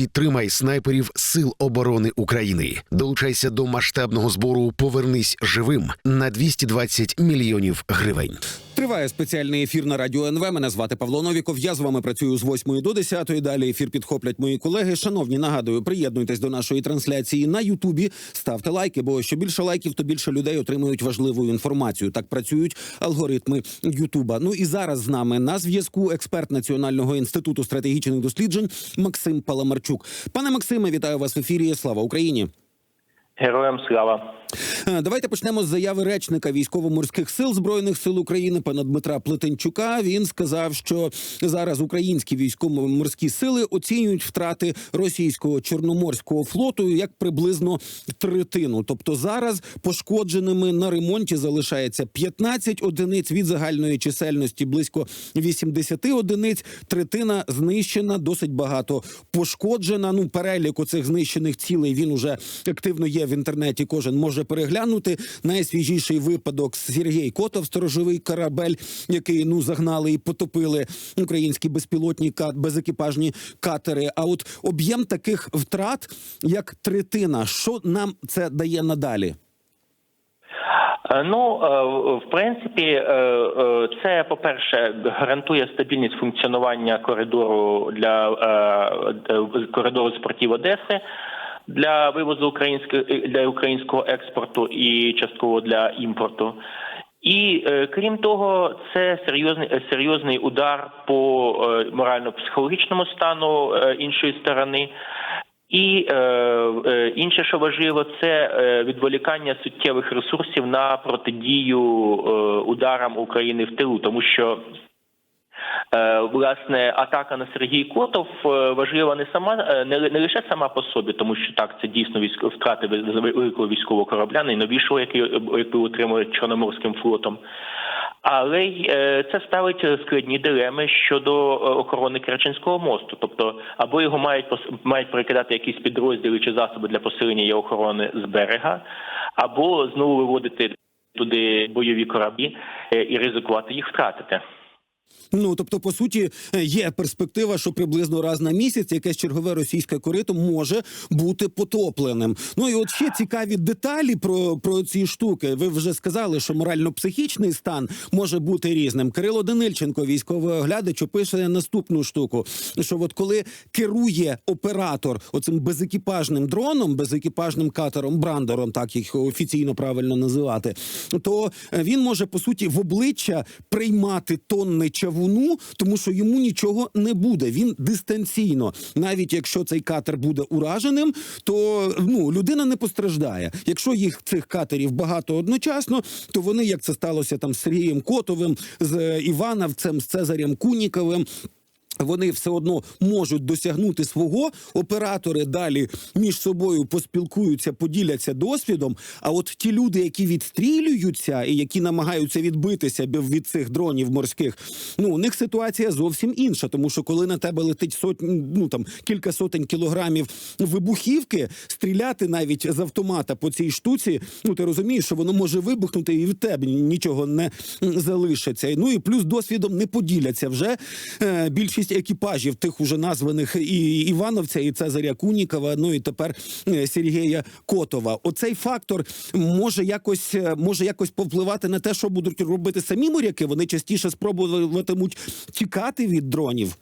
Підтримай снайперів Сил оборони України. Долучайся до масштабного збору Повернись живим на 220 мільйонів гривень. Триває спеціальний ефір на радіо НВ. Мене звати Павло Новіков. Я з вами працюю з 8 до 10. Далі ефір підхоплять мої колеги. Шановні, нагадую, приєднуйтесь до нашої трансляції на Ютубі. Ставте лайки, бо що більше лайків, то більше людей отримують важливу інформацію. Так працюють алгоритми Ютуба. Ну і зараз з нами на зв'язку експерт Національного інституту стратегічних досліджень Максим Паламарчук. Пане Максиме, вітаю вас в ефірі. Слава Україні. Героям слава. Е, Давайте почнемо з заяви речника військово-морських сил збройних сил України пана Дмитра Плетенчука. Він сказав, що зараз українські військово-морські сили оцінюють втрати російського чорноморського флоту як приблизно третину. Тобто зараз пошкодженими на ремонті залишається 15 одиниць від загальної чисельності близько 80 одиниць. Третина знищена, досить багато пошкоджена. Ну перелік оцих знищених цілей він уже активно є в інтернеті. Кожен може переглянути. Найсвіжіший випадок Сергій Котов, сторожовий корабель, який ну загнали і потопили українські безпілотні кат, безекіпажні катери. А от об'єм таких втрат, як третина, що нам це дає надалі? Е, Ну, е, в принципі, е, це, по-перше, гарантує стабільність функціонування коридору для коридору з портів Одеси для вивозу українського для українського експорту і частково для імпорту. І е, крім того, це серйозний е, серйозний удар по е, морально-психологічному стану е, іншої сторони. І е, е, інше, що важливо, це е, відволікання суттєвих ресурсів на протидію е, ударам України в тилу, тому що. Е, Власне, атака на Сергій Котов е, важлива не сама е, не, лише сама по собі, тому що так це дійсно військо втрати вел- великого військового корабля, найновішого, який, який утримує Чорноморським флотом. Але й це ставить складні дилеми щодо охорони Керченського мосту. Тобто, або його мають мають перекидати якісь підрозділи чи засоби для посилення його охорони з берега, або знову виводити туди бойові кораблі і ризикувати їх втратити. Ну тобто, по суті, е, є перспектива, що приблизно раз на місяць якесь чергове російське корито може бути потопленим. Ну і от ще цікаві деталі про, про ці штуки. Ви вже сказали, що морально-психічний стан може бути різним. Кирило Данильченко, військовий оглядач, опише наступну штуку: що от коли керує оператор оцим безекіпажним дроном, безекіпажним катером, брандером, так їх офіційно правильно називати, то е, він може по суті в обличчя приймати тонни чавуну, тому що йому нічого не буде. Він дистанційно, навіть якщо цей катер буде ураженим, то ну людина не постраждає. Якщо їх цих катерів багато одночасно, то вони, як це сталося там з Сергієм Котовим, з Івановцем, з Цезарем Куніковим. Вони все одно можуть досягнути свого. Оператори далі між собою поспілкуються, поділяться досвідом. А от ті люди, які відстрілюються і які намагаються відбитися від цих дронів морських, ну у них ситуація зовсім інша. Тому що коли на тебе летить сотні, ну там кілька сотень кілограмів вибухівки, стріляти навіть з автомата по цій штуці, ну ти розумієш, що воно може вибухнути, і від тебе нічого не залишиться. Ну і плюс досвідом не поділяться вже е, більшість екіпажів тих уже названих і Івановця, і Цезаря Кунікова, ну і тепер е, Сергія Котова. Оцей фактор може якось е, може якось повпливати на те, що будуть робити самі моряки. Вони частіше спробуватимуть тікати від дронів.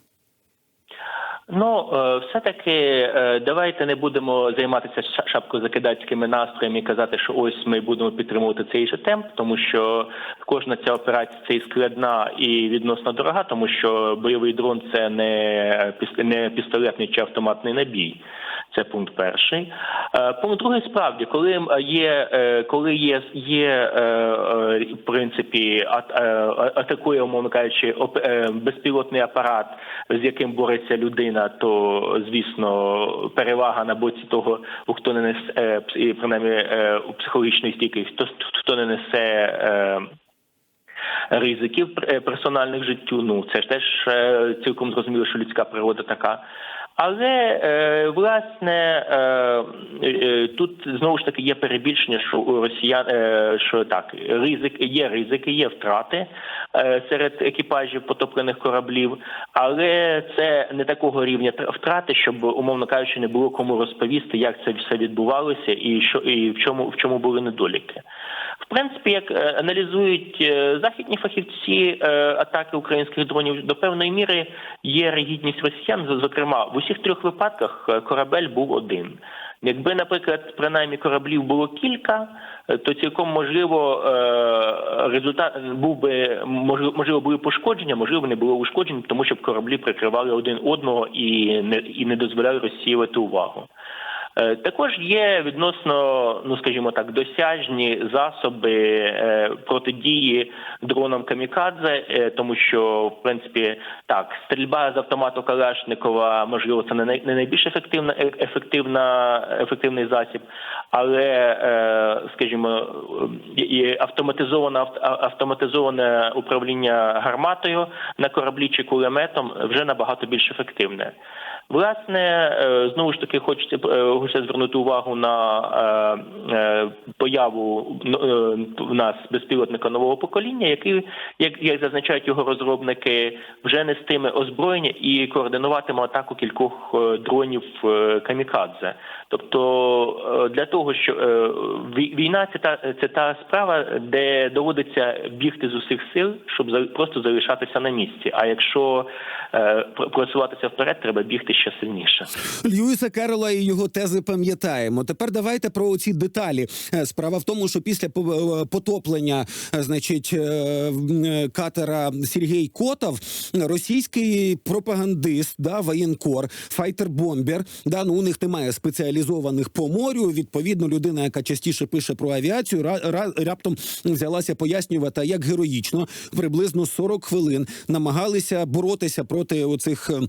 Ну, е, все-таки е, давайте не будемо займатися ша- шапкозакидацькими настроями і казати, що ось ми будемо підтримувати цей же темп, тому що кожна ця операція це і складна і відносно дорога, тому що бойовий дрон це не не пістолетний чи автоматний набій. Це пункт перший. Е, Пункт другий справді, коли є, е, коли є, є е, в принципі, ат- атакує, умовно кажучи, безпілотний апарат, з яким бореться людина, то звісно перевага на боці того, хто не несе принаймні психологічної стійкості, хто, хто не несе. Ризиків персональних життю, ну це ж теж цілком зрозуміло, що людська природа така. Але е, власне е, е, тут знову ж таки є перебільшення, що у росіян е, що так ризик є ризики, є втрати е, серед екіпажів потоплених кораблів, але це не такого рівня тр- втрати, щоб умовно кажучи, не було кому розповісти, як це все відбувалося, і що і в чому в чому були недоліки. В принципі, як е, аналізують е, західні фахівці е, атаки українських дронів, до певної міри є ригідність росіян. Зокрема, в усіх трьох випадках корабель був один. Якби, наприклад, принаймні кораблів було кілька, то цілком можливо результат був би можливо були пошкодження, можливо, не було ушкоджень, тому що кораблі прикривали один одного і не і не дозволяли розсіювати увагу. Е, Також є відносно, ну скажімо так, досяжні засоби е, протидії дронам камікадзе, е, тому що в принципі так, стрільба з автомату Калашникова, можливо, це не най- не найбільш ефективна ефективна ефективний засіб, але скажімо, і автоматизоване автоматизоване управління гарматою на кораблі чи кулеметом вже набагато більш ефективне. Власне, е, знову ж таки, хочеться е, хочеться звернути увагу на е, появу в нас безпілотника нового покоління, який, як, як зазначають його розробники, вже нестиме озброєння і координуватиме атаку кількох дронів камікадзе. Тобто, е, для того, що е, вій- війна це та це та справа, де доводиться бігти з усіх сил, щоб просто залишатися на місці. А якщо е, просуватися вперед, треба бігти ще сильніше. Льюіса Керрола і його тези пам'ятаємо. Тепер давайте про ці деталі. Справа в тому, що після потоплення, значить, катера Сергій Котов, російський пропагандист, да, воєнкор, файтер-бомбер. Да, ну у них немає спеціалізованих по морю. Відповідно, людина, яка частіше пише про авіацію, ра, ра- раптом взялася пояснювати, як героїчно приблизно 40 хвилин намагалися боротися проти оцих. е,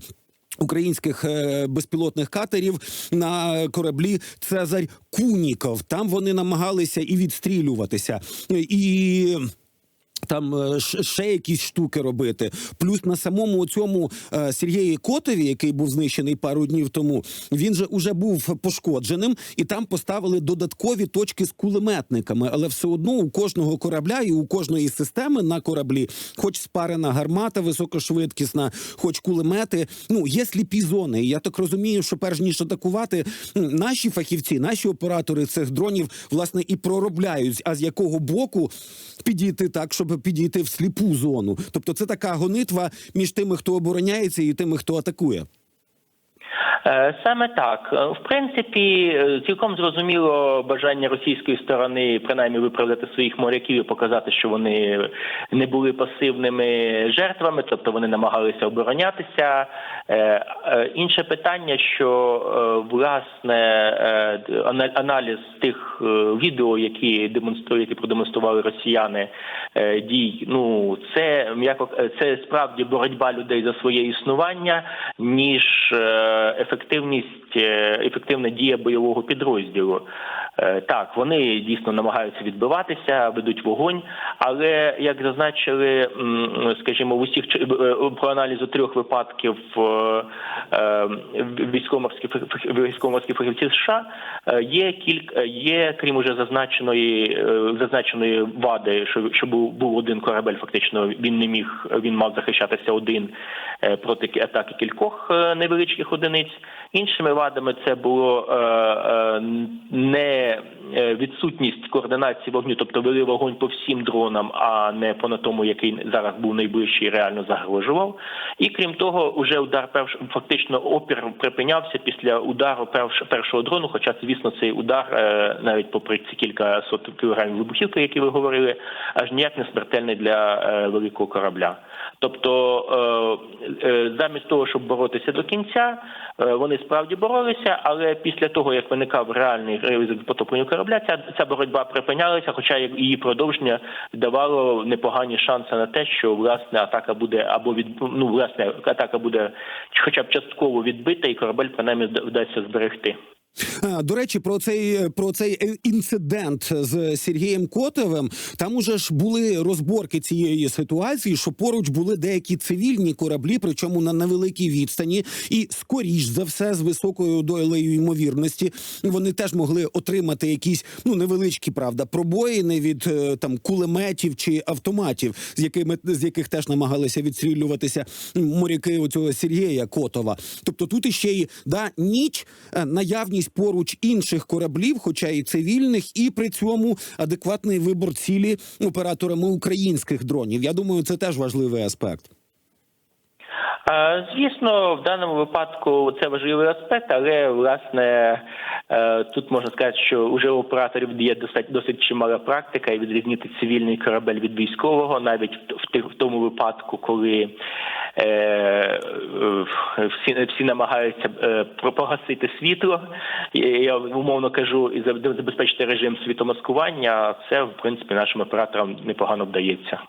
Українських е, безпілотних катерів на кораблі Цезарь Куніков. Там вони намагалися і відстрілюватися, і. Там е, ще якісь штуки робити. Плюс на самому цьому е, Сергії Котові, який був знищений пару днів тому, він же уже був пошкодженим, і там поставили додаткові точки з кулеметниками. Але все одно у кожного корабля і у кожної системи на кораблі, хоч спарена гармата високошвидкісна, хоч кулемети. Ну є сліпі зони. І я так розумію, що перш ніж атакувати, наші фахівці, наші оператори цих дронів власне і проробляють. А з якого боку підійти так, щоб підійти в сліпу зону? Тобто, це така гонитва між тими, хто обороняється, і тими, хто атакує. Е, Саме так, Е, в принципі, е, цілком зрозуміло бажання російської сторони принаймні виправдати своїх моряків і показати, що вони не були пасивними жертвами, тобто вони намагалися оборонятися. Інше питання, що власне аналіз тих відео, які демонструють, які продемонстрували росіяни дій, ну це м'яко це справді боротьба людей за своє існування, ніж ефективність, е, ефективна дія бойового підрозділу. Е, Так, вони дійсно намагаються відбиватися, ведуть вогонь, але як зазначили, скажімо, в усіх е, про аналізу трьох випадків е, е, військово-морських фах- військово-морських фахівців США є кілька є, крім уже зазначеної зазначеної вади, що, що був, був один корабель, фактично він не міг, він мав захищатися один проти атаки кількох невеличких одиниць. Іншими вадами це було е, е, не е, відсутність координації вогню, тобто вели вогонь по всім дронам, а не по на тому, який зараз був найближчий реально загрожував. І крім того, уже удар перш фактично опір припинявся після удару перш, першого дрону. Хоча, звісно, цей удар, навіть попри ці кілька сот кілограмів вибухівки, які ви говорили, аж ніяк не смертельний для великого корабля. Тобто, е, е, замість того, щоб боротися до кінця, е, вони справді боролися, але після того, як виникав реальний ризик потоплення корабля, ця, ця боротьба припинялася, хоча її продовження давало непогані шанси на те, що власне атака буде або від ну власне атака буде хоча б частково відбита, і корабель принаймні вда- вдасться зберегти. А, До речі, про цей про цей е, інцидент з Сергієм Котовим. Там уже ж були розборки цієї ситуації, що поруч були деякі цивільні кораблі, причому на невеликій відстані, і скоріш за все, з високою долею ймовірності, вони теж могли отримати якісь ну невеличкі, правда, пробоїни від е, там кулеметів чи автоматів, з якими з яких теж намагалися відстрілюватися моряки оцього Сергія Котова. Тобто тут іще й да ніч, е, наявність поруч інших кораблів, хоча і цивільних, і при цьому адекватний вибор цілі операторами українських дронів. Я думаю, це теж важливий аспект. Звісно, в даному випадку це важливий аспект, але власне е, тут можна сказати, що вже у операторів є досить досить чимала практика і відрізнити цивільний корабель від військового, навіть в тому випадку, коли всі, всі намагаються е, погасити світло. Я умовно кажу, і забезпечити режим світомаскування. Це в принципі нашим операторам непогано вдається.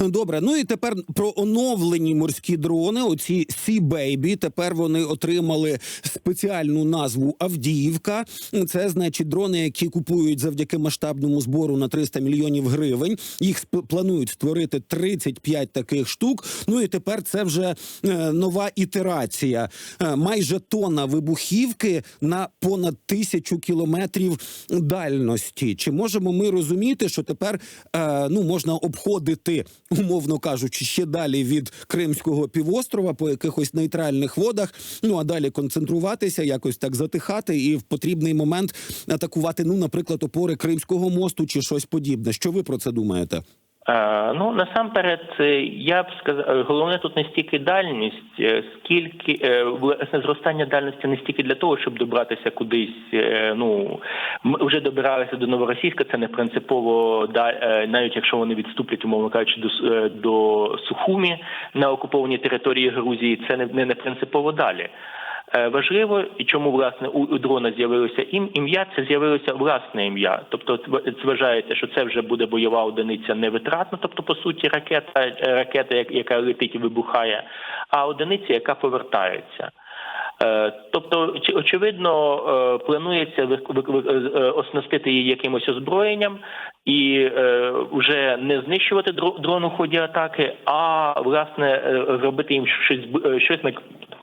Добре, ну і тепер про оновлені морські дрони. Оці Sea Baby, Тепер вони отримали спеціальну назву Авдіївка. Це значить дрони, які купують завдяки масштабному збору на 300 мільйонів гривень. Їх планують створити 35 таких штук. Ну і тепер це вже е, нова ітерація. Е, майже тонна вибухівки на понад тисячу кілометрів дальності. Чи можемо ми розуміти, що тепер е, ну можна обходити, умовно кажучи, ще далі від Кримського півострова по якихось нейтральних водах? Ну а далі концентруватися, якось так затихати, і в потрібний момент атакувати, ну, наприклад, опори Кримського мосту чи щось подібне. Що ви про це думаєте? Е, Ну насамперед, е, я б сказав, е, головне тут не стільки дальність, скільки власне зростання дальності не стільки для того, щоб добратися кудись. Ну ми вже добиралися до новоросійська. Це не принципово навіть якщо вони відступлять, умовно кажучи, до до Сухумі на окупованій території Грузії. Це не, не принципово далі. Е, Важливо, і чому власне у, дрона з'явилося ім ім'я, це з'явилося власне ім'я. Тобто вважається, що це вже буде бойова одиниця невитратна, тобто по суті ракета, е, ракета, як- яка летить і вибухає, а одиниця, яка повертається. Е, Тобто, очевидно, планується оснастити її якимось озброєнням і вже не знищувати дро- дрон у ході атаки, а власне робити їм щось щось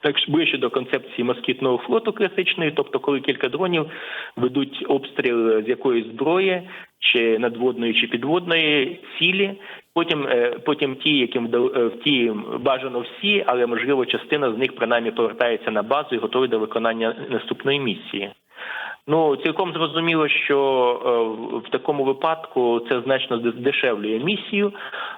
так ближче до концепції москітного флоту класичної, тобто, коли кілька дронів ведуть обстріл з якоїсь зброї, чи надводної, чи підводної цілі. Потім, е, потім ті, яким е, ті бажано всі, але можливо частина з них принаймні повертається на базу і готові до виконання наступної місії. Ну цілком зрозуміло, що е, в- такому випадку це значно дешевлює місію.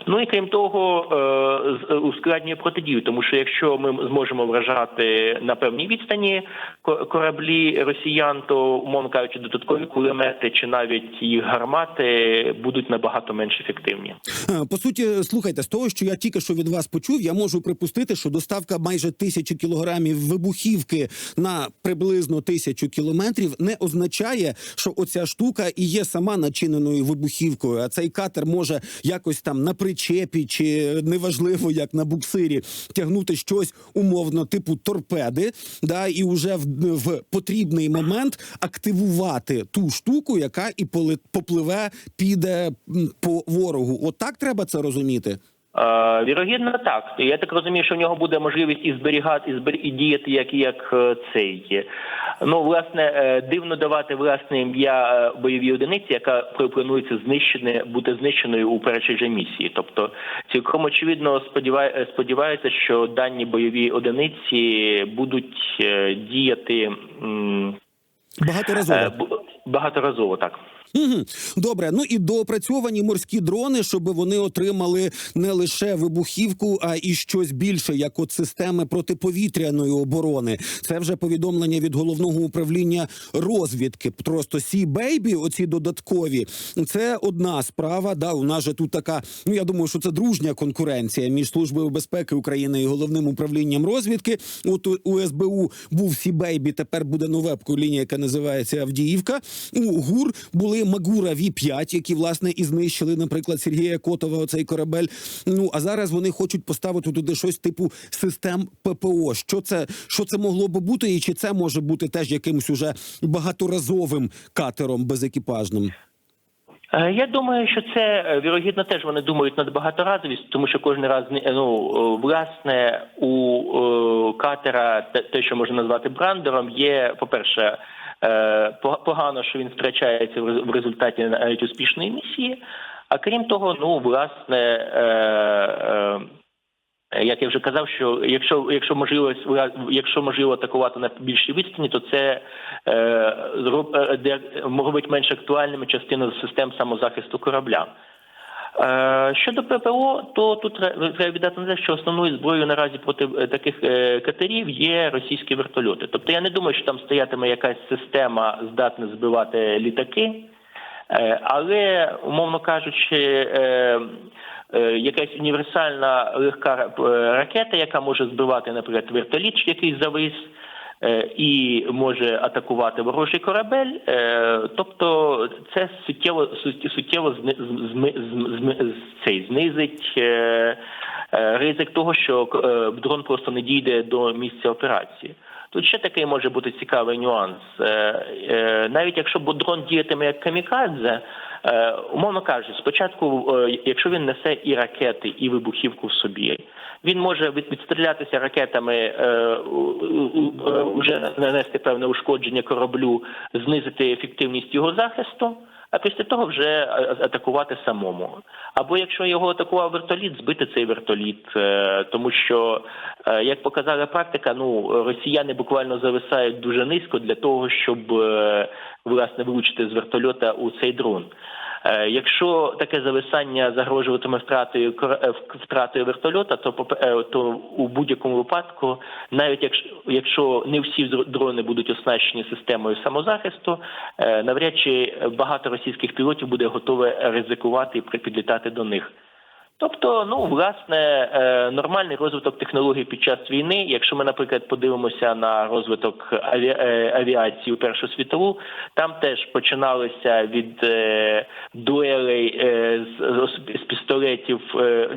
Ну і крім того, е, з- ускладнює протидію, тому що якщо ми зможемо вражати на певній відстані ко- кораблі росіян, то умовно кажучи, додаткові кулемети чи навіть їх гармати будуть набагато менш ефективні. Е, По суті, слухайте, з того, що я тільки що від вас почув, я можу припустити, що доставка майже тисячі кілограмів вибухівки на приблизно тисячу кілометрів не означає, що оця штука і є сама начиненою вибухівкою. А цей катер може якось там на причепі чи неважливо, як на буксирі, тягнути щось умовно, типу торпеди, да, і вже в, в потрібний момент активувати ту штуку, яка і попливе, піде по ворогу. От треба це розуміти. Е, Вірогідно, так. Я так розумію, що в нього буде можливість і зберігати, і, збер... і діяти як, як е, цей. Ну, власне, е, дивно давати власне ім'я бойовій одиниці, яка пр- планується знищене, бути знищеною у першій же місії. Тобто, цілком очевидно сподіває, сподівається, що дані бойові одиниці будуть діяти Багаторазово. багаторазово, так. Угу. Добре, ну і доопрацьовані морські дрони, щоб вони отримали не лише вибухівку, а і щось більше, як от системи протиповітряної оборони. Це вже повідомлення від головного управління розвідки. Просто Сі Бейбі, оці додаткові, це одна справа. Да, у нас же тут така. Ну я думаю, що це дружня конкуренція між службою безпеки України і головним управлінням розвідки. От у- СБУ був Сі Бейбі, тепер буде нове покоління, яке називається Авдіївка. У ГУР були Магура Ві 5 які власне і знищили, наприклад, Сергія Котова. Оцей корабель. Ну а зараз вони хочуть поставити туди щось типу систем ППО. Що це що це могло би бути, і чи це може бути теж якимось уже багаторазовим катером безекіпажним? Е, Я думаю, що це е, вірогідно теж вони думають над багаторазовістю, тому що кожен раз е, ну власне у катера те- те, що можна назвати брандером, є по перше. По- Погано, що він втрачається в результаті навіть успішної місії. А крім того, ну власне, е, е, як я вже казав, що якщо якщо можливо якщо можливо атакувати на більшій відстані, то це е, зроб- е, де робить менш актуальними частина систем самозахисту корабля. Е, Щодо ППО, то тут треба віддати на те, що основною зброєю наразі проти е, таких е, катерів є російські вертольоти. Тобто я не думаю, що там стоятиме якась система здатна збивати літаки, але, умовно кажучи, якась універсальна легка ракета, яка може збивати, наприклад, вертоліт, який завис. Е, І може атакувати ворожий корабель, е, тобто це суттєво сут- суттєво цей знизить е, ризик того, що дрон просто не дійде до місця операції. Тут ще такий може бути цікавий нюанс. Навіть якщо дрон діятиме як камікадзе, умовно кажучи, спочатку, е, якщо він несе і ракети, і вибухівку в собі, він може відстрілятися ракетами, е, вже нанести певне ушкодження кораблю, знизити ефективність його захисту. А після того вже атакувати самому. Або якщо його атакував вертоліт, збити цей вертоліт, Е, тому що, е, як показала практика, ну росіяни буквально зависають дуже низько для того, щоб е, власне влучити з вертольота у цей дрон. Е, Якщо таке зависання загрожуватиме втратою е, втратою вертольота, то е, то у будь-якому випадку, навіть якщо якщо не всі дрони будуть оснащені системою самозахисту, навряд чи багато російських пілотів буде готове ризикувати і підлітати до них. Тобто, ну власне, е, нормальний розвиток технологій під час війни. Якщо ми, наприклад, подивимося на розвиток е, авіації у Першу світову, там теж починалися від е, дуелей з, пістолетів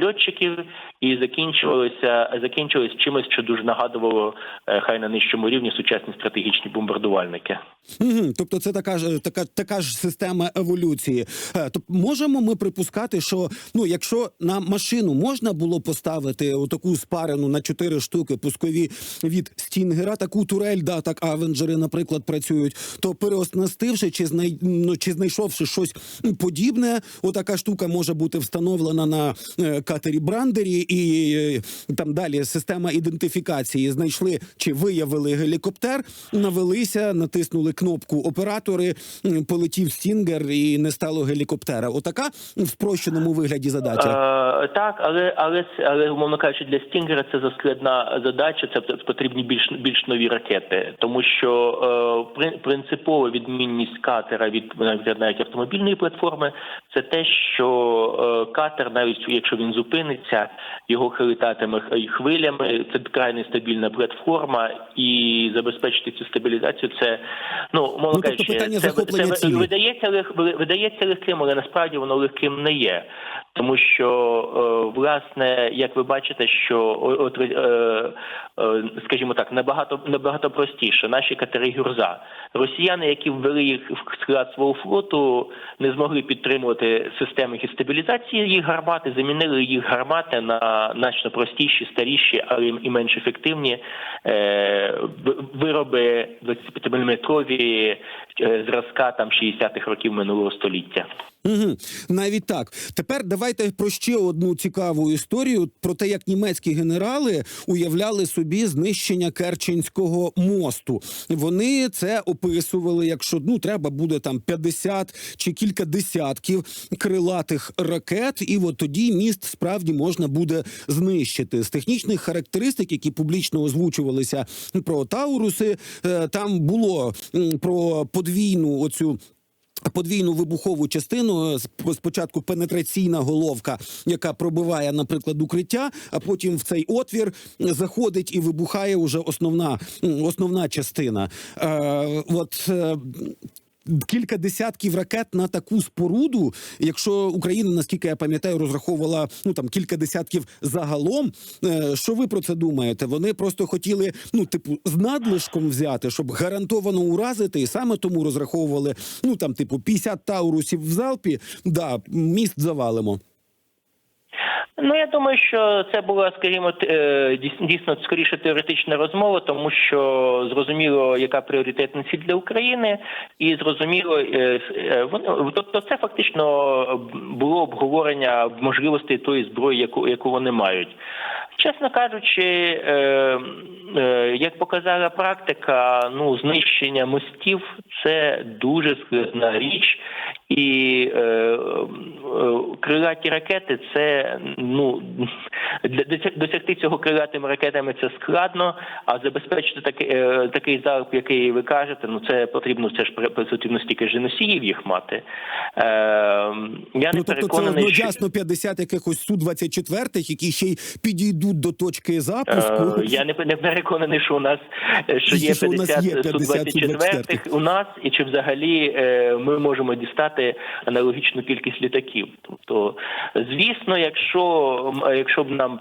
льотчиків і закінчувалися закінчилось чимось, що дуже нагадувало е, хай на нижчому рівні сучасні стратегічні бомбардувальники. Угу, тобто, це така ж така, така ж система еволюції. Тобто, можемо ми припускати, що ну, якщо на машину можна було поставити отаку спарену на чотири штуки пускові від Стінгера, таку турель, да, так авенджери, наприклад, працюють, то переоснастивши чи знай, ну, чи знайшовши щось подібне, отака штука може бути встановлена на е, катері Брандері, і е, там далі система ідентифікації знайшли чи виявили гелікоптер, навелися, натиснули кнопку оператори, полетів стінгер і не стало гелікоптера. Отака в спрощеному вигляді задача. Е, так, але але але умовно кажучи, для Стінгера це заскладна задача. Це потрібні більш більш нові ракети, тому що е, прин- принципова відмінність катера від навіть навіть автомобільної платформи це те, що е, катер, навіть якщо він зупиниться, його хилитатиме хвилями. Це край нестабільна платформа, і забезпечити цю стабілізацію. Це ну умовно Ну, тобто кажучи, питання це, захоплення це видається лег видається легким, але насправді воно легким не є. Тому що е, власне, як ви бачите, що от, е, скажімо так, набагато набагато простіше наші катери гюрза. Росіяни, які ввели їх в склад свого флоту, не змогли підтримувати системи їх стабілізації їх гармати, замінили їх гармати на значно простіші, старіші, але і менш ефективні е, вироби 25-мм зразка там 60-х років минулого століття. Угу. Навіть так. Тепер давайте про ще одну цікаву історію про те, як німецькі генерали уявляли собі знищення Керченського мосту. Вони це описували, якщо ну треба буде там 50 чи кілька десятків крилатих ракет, і от тоді міст справді можна буде знищити. З технічних характеристик, які публічно озвучувалися про Тауруси, е, там було про подвійну оцю подвійну вибухову частину. е, Спочатку пенетраційна головка, яка пробиває, наприклад, укриття, а потім в цей отвір заходить і вибухає уже основна, основна частина. Е, от е, кілька десятків ракет на таку споруду. Якщо Україна, наскільки я пам'ятаю, розраховувала ну там кілька десятків загалом. Е, Що ви про це думаєте? Вони просто хотіли, ну типу, з надлишком взяти, щоб гарантовано уразити, і саме тому розраховували ну там, типу, 50 таурусів в залпі. Да, міст завалимо. Ну я думаю, що це була, скажімо, е, дійс- дійсно скоріше теоретична розмова, тому що зрозуміло, яка пріоритетна ціль для України, і зрозуміло, е, е, тобто це фактично було обговорення можливостей тої зброї, яку яку вони мають. Чесно кажучи, як показала практика, ну знищення мостів це дуже складна річ, і е, е, крилаті ракети це ну для досягти цього крилатими ракетами це складно, а забезпечити такий, е, такий залп, який ви кажете, ну це потрібно це ж потрібно стільки ж носіїв їх мати. Е, я не Ну тобто це переконаний, що одночасно 50 якихось су 24 які ще й підійдуть до точки запуску. Е, Я не, не переконаний, що у нас що є Що у нас 50 є 50 Су-24 у нас, і чи взагалі е, ми можемо дістати аналогічну кількість літаків. Тобто, звісно, якщо якщо б нам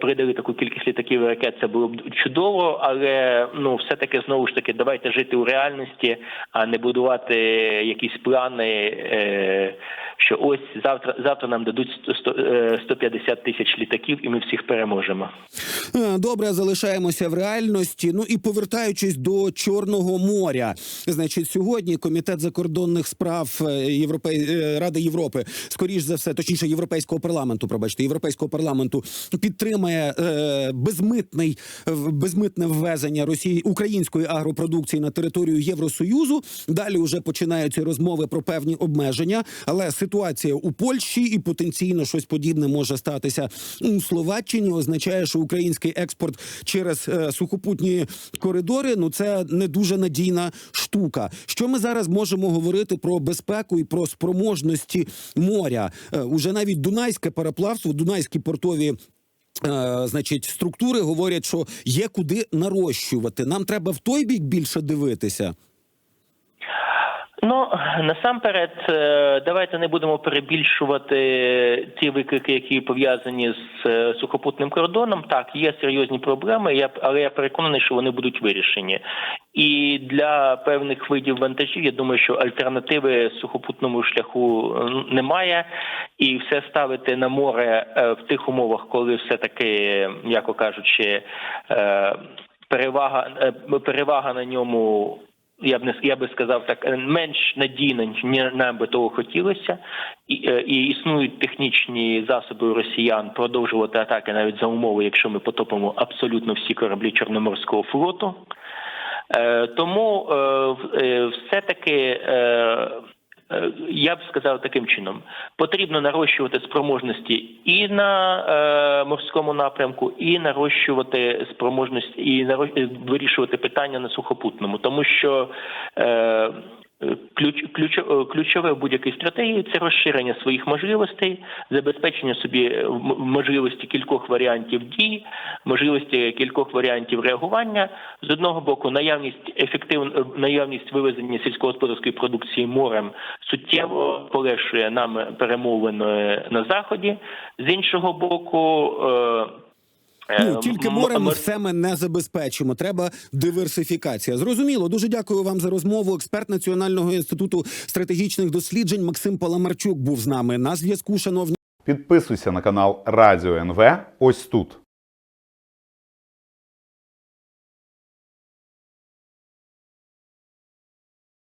передали таку кількість літаків і ракет, це було б чудово, але ну все таки знову ж таки давайте жити у реальності, а не будувати якісь плани. Е, що ось завтра завтра нам дадуть 100, е, 150 тисяч літаків, і ми всіх переможемо. Е, Добре, залишаємося в реальності. Ну і повертаючись до Чорного моря, значить, сьогодні комітет закордонних справ е, Європей... Ради Європи, скоріш за все, точніше, європейського парламенту, пробачте, європейського парламенту підтримає е, безмитний безмитне ввезення Росії української агропродукції на територію Євросоюзу. Далі вже починаються розмови про певні обмеження, але ситуація у Польщі і потенційно щось подібне може статися у Словаччині. Означає, що український експорт через е, сухопутні коридори ну це не дуже надійна штука. Що ми зараз можемо говорити про безпеку і про спроможності моря? Е, уже навіть дунайське пароплавство, дунайські портові. Е, значить, структури говорять, що є куди нарощувати. Нам треба в той бік більше дивитися. Ну насамперед, е, давайте не будемо перебільшувати ті виклики, які пов'язані з е, сухопутним кордоном. Так, є серйозні проблеми, я але я переконаний, що вони будуть вирішені. І для певних видів вантажів я думаю, що альтернативи сухопутному шляху е, немає, і все ставити на море е, в тих умовах, коли все таки, м'яко кажучи, е, перевага е, перевага на ньому я б не я би сказав так е, менш надійно, ніж нам би того хотілося, і, е, і існують технічні засоби росіян продовжувати атаки навіть за умови, якщо ми потопимо абсолютно всі кораблі Чорноморського флоту. Е, тому е, в- е, я б сказав таким чином: потрібно нарощувати спроможності і на е, морському напрямку, і нарощувати спроможності, і наро- е, вирішувати питання на сухопутному, тому що. Е, Ключ, ключ, е, ключове в будь-якій стратегії це розширення своїх можливостей, забезпечення собі е, можливості кількох варіантів дій, можливості кількох варіантів реагування. З одного боку, наявність ефектив... наявність вивезення сільськогосподарської продукції морем суттєво полегшує нам перемовини на заході. З іншого боку. Е... Ну тільки морем все ми не забезпечимо. Треба диверсифікація. Зрозуміло. Дуже дякую вам за розмову. Експерт Національного інституту стратегічних досліджень Максим Паламарчук був з нами на зв'язку. Шановні. Підписуйся на канал Радіо НВ ось тут.